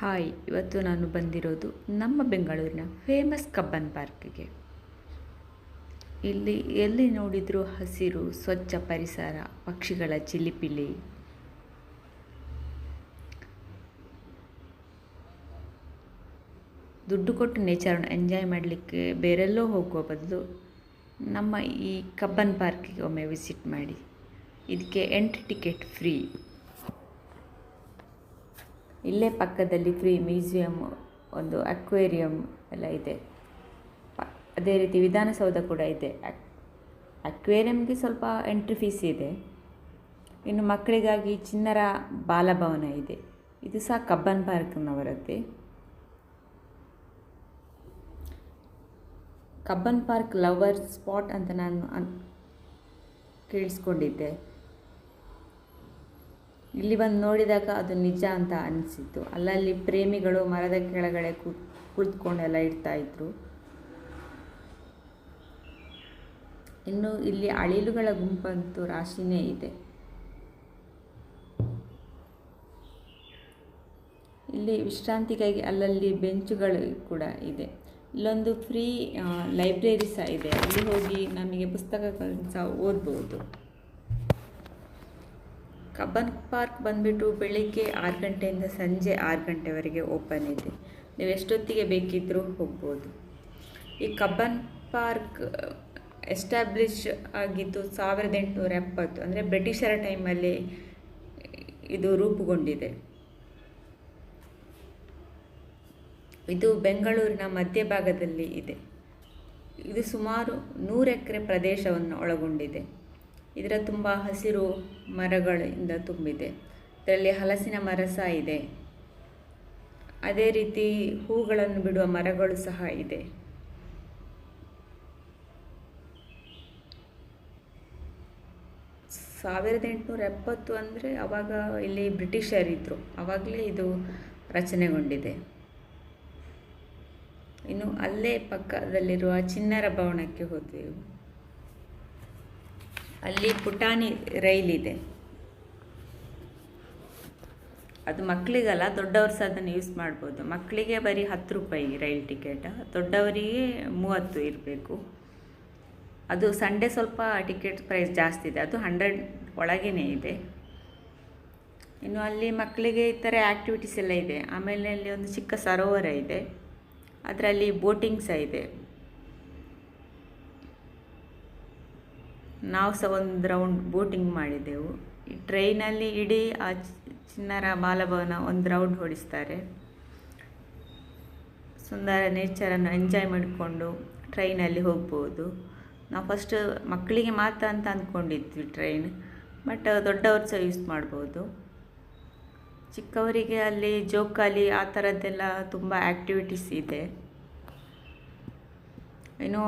Hi, ಇವತ್ತು ನಾನು ಬಂದಿರೋದು ನಮ್ಮ ಬೆಂಗಳೂರಿನ ಫೇಮಸ್ ಕಬ್ಬನ್ ಪಾರ್ಕಿಗೆ. ಇಲ್ಲಿ ಎಲ್ಲಿ ನೋಡಿದರೂ ಹಸಿರು, ಸ್ವಚ್ಛ ಪರಿಸರ, ಪಕ್ಷಿಗಳ ಚಿಲಿಪಿಲಿ. ದುಡ್ಡು ಕೊಟ್ಟು ನೇಚರನ್ನು ಎಂಜಾಯ್ ಮಾಡಲಿಕ್ಕೆ ಬೇರೆಲ್ಲೋ ಹೋಗುವ ಬದಲು ನಮ್ಮ ಈ ಕಬ್ಬನ್ ಪಾರ್ಕಿಗೆ ಒಮ್ಮೆ ವಿಸಿಟ್ ಮಾಡಿ. ಇದಕ್ಕೆ ಎಂಟ್ರಿ ಟಿಕೆಟ್ ಫ್ರೀ ಇಲ್ಲೇ ಪಕ್ಕದಲ್ಲಿ ಫ್ರೀ ಮ್ಯೂಸಿಯಮ್ ಒಂದು ಅಕ್ವೇರಿಯಂ ಎಲ್ಲ ಇದೆ. ಅದೇ ರೀತಿ ವಿಧಾನಸೌಧ ಕೂಡ ಇದೆ. ಅಕ್- ಅಕ್ವೇರಿಯಂಗೆ ಸ್ವಲ್ಪ ಎಂಟ್ರಿ ಫೀಸ್ ಇದೆ. ಇನ್ನು ಮಕ್ಕಳಿಗಾಗಿ ಚಿನ್ನರ ಬಾಲಭವನ ಇದೆ. ಇದು ಸಹ ಕಬ್ಬನ್ ಪಾರ್ಕ್ನವರದ್ದೇ. ಕಬ್ಬನ್ ಪಾರ್ಕ್ ಲವರ್ ಸ್ಪಾಟ್ ಅಂತ ನಾನು ಅನ್, ಕೇಳಿಸ್ಕೊಂಡಿದ್ದೆ. ಇಲ್ಲಿ ಬಂದು ನೋಡಿದಾಗ ಅದು ನಿಜ ಅಂತ ಅನಿಸಿತ್ತು. ಅಲ್ಲಲ್ಲಿ ಪ್ರೇಮಿಗಳು ಮರದ ಕೆಳಗಡೆ ಕೂತ್ ಕುಳಿತುಕೊಂಡೆಲ್ಲ ಇಡ್ತಾ ಇದ್ರು. ಇನ್ನು ಇಲ್ಲಿ ಅಳಿಲುಗಳ ಗುಂಪಂತೂ ರಾಶಿನೇ ಇದೆ. ಇಲ್ಲಿ ವಿಶ್ರಾಂತಿಗಾಗಿ ಅಲ್ಲಲ್ಲಿ ಬೆಂಚುಗಳು ಕೂಡ ಇದೆ. ಇಲ್ಲೊಂದು ಫ್ರೀ ಲೈಬ್ರರಿ ಸಹ ಇದೆ. ಅಲ್ಲಿ ಹೋಗಿ ನಮಗೆ ಪುಸ್ತಕಗಳನ್ನು ಸಹ ಓದ್ಬೋದು. ಕಬ್ಬನ್ ಪಾರ್ಕ್ ಬಂದುಬಿಟ್ಟು ಬೆಳಿಗ್ಗೆ ಆರು ಗಂಟೆಯಿಂದ ಸಂಜೆ ಆರು ಗಂಟೆವರೆಗೆ ಓಪನ್ ಇದೆ. ನೀವು ಎಷ್ಟೊತ್ತಿಗೆ ಬೇಕಿದ್ದರೂ ಹೋಗ್ಬೋದು. ಈ ಕಬ್ಬನ್ ಪಾರ್ಕ್ ಎಸ್ಟಾಬ್ಲಿಷ್ ಆಗಿದ್ದು ಸಾವಿರದ ಎಂಟುನೂರ ಎಪ್ಪತ್ತು, ಅಂದರೆ ಬ್ರಿಟಿಷರ ಟೈಮಲ್ಲಿ ಇದು ರೂಪುಗೊಂಡಿದೆ. ಇದು ಬೆಂಗಳೂರಿನ ಮಧ್ಯಭಾಗದಲ್ಲಿ ಇದೆ. ಇದು ಸುಮಾರು ನೂರು ಎಕರೆ ಪ್ರದೇಶವನ್ನು ಒಳಗೊಂಡಿದೆ. ಇದರ ತುಂಬ ಹಸಿರು ಮರಗಳಿಂದ ತುಂಬಿದೆ. ಇದರಲ್ಲಿ ಹಲಸಿನ ಮರ ಸಹ ಇದೆ. ಅದೇ ರೀತಿ ಹೂಗಳನ್ನು ಬಿಡುವ ಮರಗಳು ಸಹ ಇದೆ. ಸಾವಿರದ ಎಂಟುನೂರ ಎಪ್ಪತ್ತು ಅಂದರೆ ಆವಾಗ ಇಲ್ಲಿ ಬ್ರಿಟಿಷರಿದ್ದರು ಆವಾಗಲೇ ಇದು ರಚನೆಗೊಂಡಿದೆ. ಇನ್ನು ಅಲ್ಲೇ ಪಕ್ಕದಲ್ಲಿರುವ ಚಿನ್ನರ ಭವನಕ್ಕೆ ಹೋದೆವು. ಅಲ್ಲಿ ಪುಟಾಣಿ ರೈಲಿದೆ. ಅದು ಮಕ್ಕಳಿಗಲ್ಲ ದೊಡ್ಡವರು ಸಹ ಅದನ್ನು ಯೂಸ್ ಮಾಡ್ಬೋದು. ಮಕ್ಕಳಿಗೆ ಬರೀ ಹತ್ತು ರೂಪಾಯಿ ರೈಲ್ ಟಿಕೆಟ್. ದೊಡ್ಡವರಿಗೆ ಮೂವತ್ತು ಇರಬೇಕು. ಅದು ಸಂಡೇ ಸ್ವಲ್ಪ ಟಿಕೆಟ್ ಪ್ರೈಸ್ ಜಾಸ್ತಿ ಇದೆ. ಅದು ಹಂಡ್ರೆಡ್ ಒಳಗೇ ಇದೆ. ಇನ್ನು ಅಲ್ಲಿ ಮಕ್ಕಳಿಗೆ ಈ ಥರ ಆ್ಯಕ್ಟಿವಿಟೀಸ್ ಎಲ್ಲ ಇದೆ. ಆಮೇಲೆ ಅಲ್ಲಿ ಒಂದು ಚಿಕ್ಕ ಸರೋವರ ಇದೆ. ಅದರಲ್ಲಿ ಬೋಟಿಂಗ್ ಸಹ ಇದೆ. ನಾವು ಸಹ ಒಂದು ರೌಂಡ್ ಬೋಟಿಂಗ್ ಮಾಡಿದೆವು ಈ ಟ್ರೈನಲ್ಲಿ ಇಡೀ ಆ ಚಿನ್ನರ ಬಾಲಭವನ ಒಂದು ರೌಂಡ್ ಹೊಡಿಸ್ತಾರೆ ಸುಂದರ ನೇಚರನ್ನು ಎಂಜಾಯ್ ಮಾಡಿಕೊಂಡು ಟ್ರೈನಲ್ಲಿ ಹೋಗ್ಬೋದು. ನಾವು ಫಸ್ಟ್ ಮಕ್ಕಳಿಗೆ ಮಾತ್ರ ಅಂತ ಅಂದ್ಕೊಂಡಿದ್ವಿ ಟ್ರೈನ್ ಬಟ್ ದೊಡ್ಡವರು ಸಹ ಯೂಸ್ ಮಾಡ್ಬೋದು. ಚಿಕ್ಕವರಿಗೆ ಅಲ್ಲಿ ಜೋಕಾಲಿ ಆ ಥರದ್ದೆಲ್ಲ ತುಂಬ ಆ್ಯಕ್ಟಿವಿಟೀಸ್ ಇದೆ. ಇನ್ನು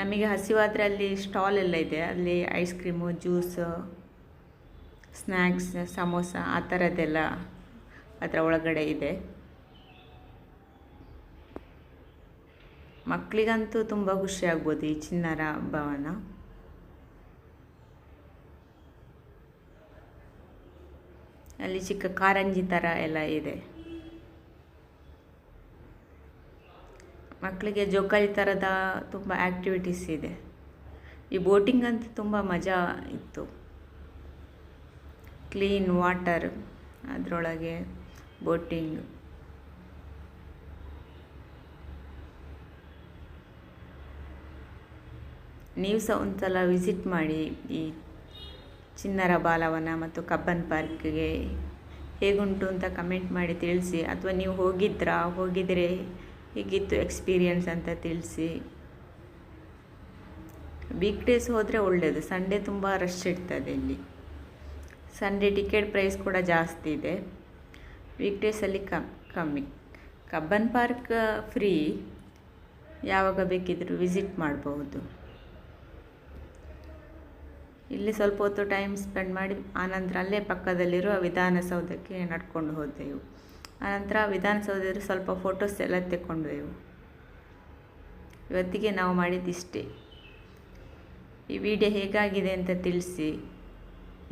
ನಮಗೆ ಹಸಿವಾದರೆ ಅಲ್ಲಿ ಸ್ಟಾಲ್ ಎಲ್ಲ ಇದೆ. ಅಲ್ಲಿ ice cream juice snacks samosa ಆ ಥರದ್ದೆಲ್ಲ ಅದರ ಒಳಗಡೆ ಇದೆ. ಮಕ್ಕಳಿಗಂತೂ ತುಂಬ ಖುಷಿ ಆಗ್ಬೋದು ಈ ಚಿನ್ನರ ಭವನ ಅಲ್ಲಿ ಚಿಕ್ಕ ಕಾರಂಜಿ ಥರ ಎಲ್ಲ ಇದೆ. ಮಕ್ಕಳಿಗೆ ಜೋಕಾಲಿ ಥರದ ತುಂಬ ಆ್ಯಕ್ಟಿವಿಟೀಸ್ ಇದೆ. ಈ ಬೋಟಿಂಗ್ ಅಂತ ತುಂಬ ಮಜಾ ಇತ್ತು. ಕ್ಲೀನ್ ವಾಟರ್ ಅದರೊಳಗೆ ಬೋಟಿಂಗ್ ನೀವು ಸಹ ಒಂದ್ಸಲ ವಿಸಿಟ್ ಮಾಡಿ ಈ ಚಿನ್ನರ ಬಾಲವನ ಮತ್ತು ಕಬ್ಬನ್ ಪಾರ್ಕ್ಗೆ ಹೇಗುಂಟು ಅಂತ ಕಮೆಂಟ್ ಮಾಡಿ ತಿಳಿಸಿ. ಅಥವಾ ನೀವು ಹೋಗಿದ್ರಾ? ಹೋಗಿದರೆ ಹೇಗಿತ್ತು ಎಕ್ಸ್ಪೀರಿಯನ್ಸ್ ಅಂತ ತಿಳಿಸಿ. ವೀಕ್ ಡೇಸ್ ಹೋದರೆ ಒಳ್ಳೆಯದು ಸಂಡೇ ತುಂಬ ರಶ್ ಇರ್ತದೆ ಇಲ್ಲಿ. ಸಂಡೇ ಟಿಕೆಟ್ ಪ್ರೈಸ್ ಕೂಡ ಜಾಸ್ತಿ ಇದೆ. ವೀಕ್ ಡೇಸಲ್ಲಿ ಕಮ್, ಕಮ್ಮಿ. ಕಬ್ಬನ್ ಪಾರ್ಕ್ ಫ್ರೀ ಯಾವಾಗ ಬೇಕಿದ್ದರೂ ವಿಸಿಟ್ ಮಾಡಬಹುದು ಇಲ್ಲಿ ಸ್ವಲ್ಪ ಹೊತ್ತು ಟೈಮ್ ಸ್ಪೆಂಡ್ ಮಾಡಿ, ಆನಂತರ ಅಲ್ಲೇ ಪಕ್ಕದಲ್ಲಿರುವ ವಿಧಾನಸೌಧಕ್ಕೆ ನಡ್ಕೊಂಡು ಹೋದೆವು. ಆನಂತರ ವಿಧಾನಸೌಧದಲ್ಲಿ ಸ್ವಲ್ಪ ಫೋಟೋಸ್ ಎಲ್ಲ ತೆಕ್ಕೊಂಡೆವು. ಇವತ್ತಿಗೆ ನಾವು ಮಾಡಿದ್ದಿಷ್ಟೇ. ಈ ವಿಡಿಯೋ ಹೇಗಾಗಿದೆ ಅಂತ ತಿಳಿಸಿ.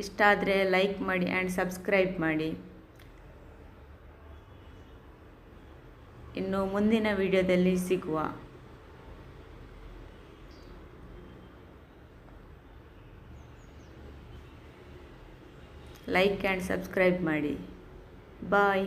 ಇಷ್ಟ ಆದರೆ ಲೈಕ್ ಮಾಡಿ ಆ್ಯಂಡ್ ಸಬ್ಸ್ಕ್ರೈಬ್ ಮಾಡಿ. ಇನ್ನು ಮುಂದಿನ ವಿಡಿಯೋದಲ್ಲಿ ಸಿಗುವ. ಲೈಕ್ ಆ್ಯಂಡ್ ಸಬ್ಸ್ಕ್ರೈಬ್ ಮಾಡಿ. ಬಾಯ್